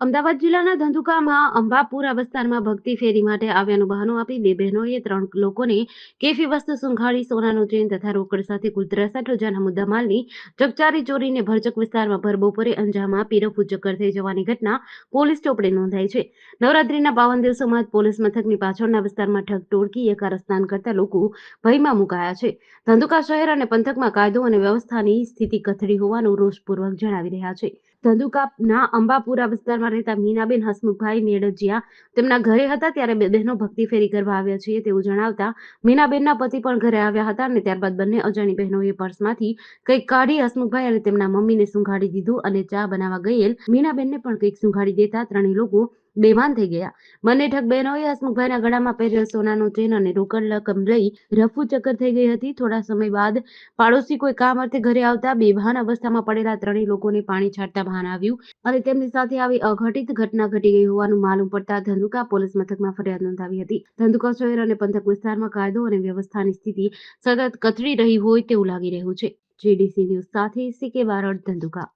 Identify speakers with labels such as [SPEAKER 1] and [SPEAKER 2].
[SPEAKER 1] અમદાવાદ જિલ્લાના ધંધુકામાં અંબાપુરા વિસ્તારમાં ભક્તિ ફેરી માટે આવ્યાનું બહાનું આપી બે બહેનોએ ત્રણ લોકોને કેફી વસ્તુ સુંઘાડી, સોનાનું ચેન તથા રોકડ સાથે કુલ ત્રેસઠ હજારના મુદ્દામાલની ચકચારી ચોરીને ભરચક વિસ્તારમાં ભરબપોરે અંજામાં આપી ચક્કર થઈ જવાની ઘટના પોલીસ ચોપડે નોંધાઈ છે. નવરાત્રીના પાવન દિવસોમાં જ પોલીસ મથકની પાછળના વિસ્તારમાં ઠગ ટોળકીએ કારસ્તાન કરતા લોકો ભયમાં મુકાયા છે. ધંધુકા શહેર અને પંથકમાં કાયદો અને વ્યવસ્થાની સ્થિતિ કથળી હોવાનું રોષપૂર્વક જણાવી રહ્યા છે. ધંધુકાના અંબાપુરા વિસ્તારમાં રહેતા મીનાબેન હસમુખભાઈ મેડજીયા તેમના ઘરે હતા ત્યારે બે બહેનો ભક્તિ ફેરી કરવા આવ્યા છીએ તેવું જણાવતા મીનાબેનના પતિ પણ ઘરે આવ્યા હતા અને ત્યારબાદ બંને અજાણી બહેનોએ પર્સમાંથી કંઈક કાઢી હસમુખભાઈ અને તેમના મમ્મીને સુંઘાડી દીધું અને ચા બનાવવા ગયેલ. મીનાબેનને પણ કંઈક સુંઘાડી દેતા ત્રણેય લોકો બેભાન થઈ ગયા. બંને ઠગ બહેનોએ હસમુખભાઈના ગળામાં પહેરેલ સોનાનો ચેન અને રોકડ રકમ લઈ રફુ ચક્કર થઈ ગઈ હતી. થોડા સમય બાદ પાડોશી કોઈ કામ અર્થે ઘરે આવતા બેભાન અવસ્થામાં પડેલા ત્રણેય લોકોને પાણી છાંટતા ભાન આવ્યું અને તેમની સાથે આવી અઘટિત ઘટના ઘટી ગઈ હોવાનું માલુમ પડતા ધંધુકા પોલીસ મથકમાં ફરિયાદ નોંધાવી હતી. ધંધુકા શહેર અને પંથક વિસ્તારમાં કાયદો અને વ્યવસ્થાની સ્થિતિ સતત કથળી રહી હોય તેવું લાગી રહ્યું છે. જેડીસી ન્યૂઝ સાથે સીકે બારડ ધંધુકા.